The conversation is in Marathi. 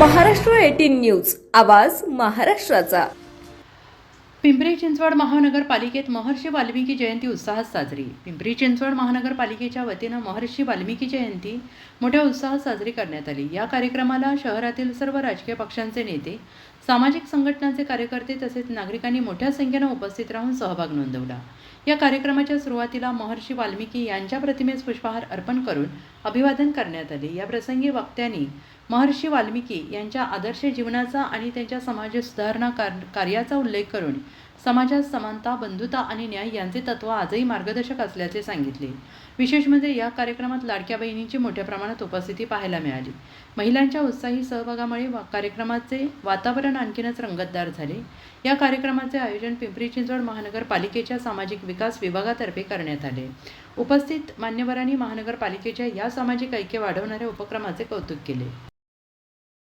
न्यूज. आवाज महाराष्ट्राचा. पिंपरी चिंचवड महानगरपालिकेत महर्षी वाल्मिकी जयंती उत्साहात साजरी. पिंपरी चिंचवड महानगरपालिकेच्या वतीनं महर्षी वाल्मिकी जयंती मोठ्या उत्साहात साजरी करण्यात आली. या कार्यक्रमाला शहरातील सर्व राजकीय पक्षांचे नेते सामाजिक संघटनांचे कार्यकर्ते तसेच नागरिकांनी मोठ्या संख्येनं उपस्थित राहून सहभाग नोंदवला. या कार्यक्रमाच्या सुरुवातीला महर्षी वाल्मिकी यांच्या प्रतिमेस पुष्पहार अर्पण करून अभिवादन करण्यात आले. या प्रसंगी वक्त्यांनी महर्षी वाल्मिकी यांच्या आदर्श जीवनाचा आणि त्यांच्या समाज सुधारणा कार- कार्याचा उल्लेख करून समाजात समानता बंधुता आणि न्याय यांचे तत्व आजही मार्गदर्शक असल्याचे सांगितले. विशेष म्हणजे या कार्यक्रमात लाडक्या बहिणींची मोठ्या प्रमाणात उपस्थिती पाहायला मिळाली. महिलांच्या उत्साही सहभागामुळे वा- कार्यक्रमाचे वातावरण आणखीनच रंगतदार झाले. या कार्यक्रमाचे आयोजन पिंपरी चिंचवड महानगरपालिकेच्या सामाजिक विकास विभागातर्फे करण्यात आले. उपस्थित मान्यवरांनी महानगरपालिकेच्या या सामाजिक ऐक्य वाढवणाऱ्या उपक्रमाचे कौतुक केले.